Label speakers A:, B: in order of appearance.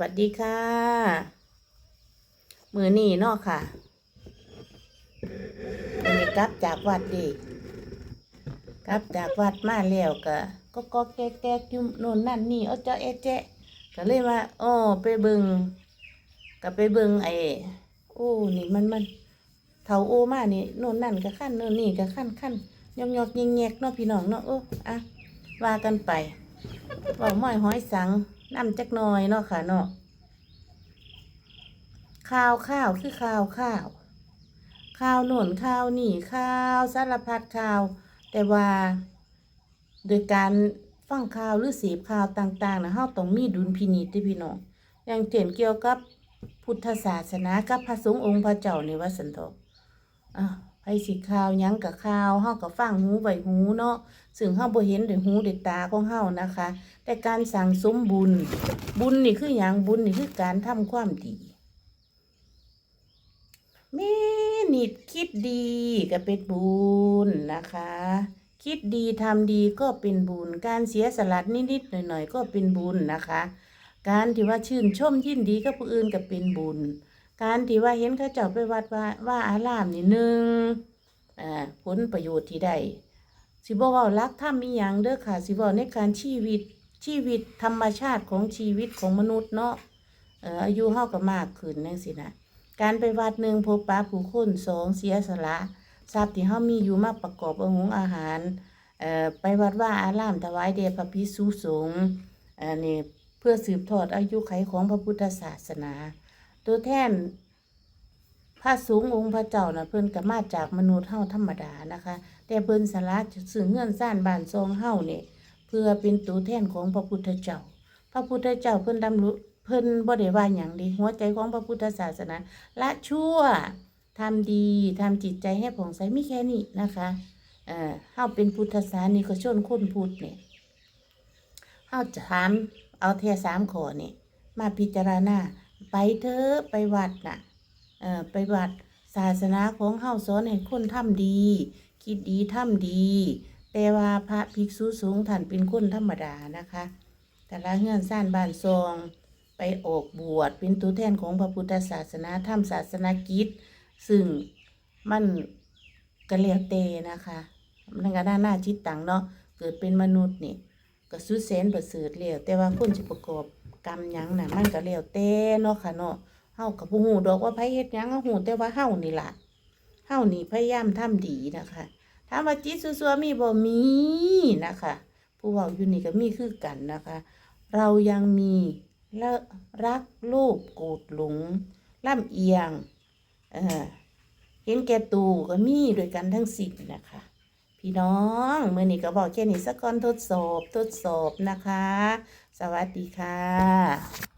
A: วัสดีค่ะ มือนี่เนาะค่ะมือนี้กลับจากวัดดีกลับจากวัดมาแล้วก็ก็ก็แก๊กแก๊กยู่โน่นนั่นนี่เอาเจ้าเอเจ๊ก็เลยว่าอ๋อไปเบิงก็ไปเบิงไอ้โอ้นี่มันมันเถาโอมานี่โน่นนั่นก็ขั้นโน่นนี่ก็ขั้นขั้นยอกยอกแยงแยกเนาะพี่น้องเนาะโอ้อะว่ากันไปเว่าม้อยห้อยสัง น้ำจักน่อยเนาะค่ะเนาะข้าวข้าวคือข้าวข้าวข้าวหนุนข้าวหนีข้าวสารพัดข้าว แต่ว่าโดยการฟังข่าวหรือเสีบข่าวต่างๆนะเฮาต้องมีดุลพินิจที่พี่น้องอย่างเช่นเกี่ยวกับพุทธศาสนากับพระสงฆ์องค์พระเจ้าในวัดสันทออะ ไผสิข่าวยังกับข่าวเฮาก็ฟังหูไว้หูเนาะซึ่งเฮาบ่เห็นด้วยหูด้วยตาของเฮานะคะ แต่การสั่งสมบุญ บุญนี่คืออย่างบุญนี่คือการทำความดีแม่นิดคิดดีก็เป็นบุญนะคะ คิดดีทำดีก็เป็นบุญ การเสียสละนิดๆหน่อยๆก็เป็นบุญนะคะ การที่ว่าชื่นชมยินดีกับผู้อื่นก็เป็นบุญ การที่ว่าเห็นเขาเจ้าไปวัดว่าว่าอารามนี่หนึ่งอ่าผลประโยชน์ที่ได้สิบว่ารักถ้ามีอย่างเด้อค่ะ สิบอกในการชีวิตชีวิตธรรมชาติของชีวิตของมนุษย์เนาะเอ่ออายุเฮาก็มากขึ้นนั่นสินะการไปวัดหนึ่งพบปะผู้คนสองเสียสละทรัพย์ที่เฮามีอยู่มาประกอบอาหงอาหารเอ่อไปวัดว่าอารามถวายเดชพระภิกษุสงฆ์อันนี้เพื่อสืบทอดอายุไขของพระพุทธศาสนา ตัวแทนพระสูงองค์พระเจ้านะเพิ่นก็มาจากมนุษย์เฮาธรรมดานะคะ แต่เพิ่นสละสื่อเงื่อนซ่านบ้านซองเฮาเนี่ยเพื่อเป็นตัวแทนของพระพุทธเจ้า พระพุทธเจ้าเพิ่นดำรุเพิ่นบ่ได้ว่าหยังดีหัวใจของพระพุทธศาสนาละชั่วทำดีทำจิตใจให้ผ่องใสมีแค่นี้นะคะเอ่อเฮาเป็นพุทธศาสนิกชนคนพุทธเนี่ยเฮาจะถามเอาแท่สามข้อนี่มาพิจารณา ไปเถอะไปวัดน่ะเอ่อไปวัดศาสนาของเฮาสอนให้คนทำดี คิดดีทำดี แต่ว่าพระภิกษุสูงท่านเป็นคนธรรมดานะคะ แต่ละเฮือนซ่านบ้านซองไปออกบวชเป็นตัวแทนของพระพุทธศาสนาทำศาสนากิจ ซึ่งมันก็แล้วแต่นะคะมันก็น่าหน้าจิตตังเนาะเกิดเป็นมนุษย์นี่ก็สุดแสนประเสริฐแล้วแต่ว่าคนจะประกอบ กรรมหยังน่ะมันก็แล้วแต่เนาะค่ะเนาะเฮากับผู้ฮู้ดอกว่าไผเฮ็ดหยังเฮาฮู้แต่ว่าเฮานี่ล่ะเฮานี่พยายามทำดีนะคะถามว่าจิตซัวๆมีบ่มีนะคะ ผู้เว้าอยู่นี่ก็มีคือกันนะคะ เรายังมีละรักโลภโกรธหลงล่ำเอียง เออเห็นแก่ตูก็มีด้วยกันทั้งสิ้นนะคะ พี่น้องเมื่อนี้ก็บอกแค่นี้สักก่อนทดสอบทดสอบนะคะ สวัสดีค่ะ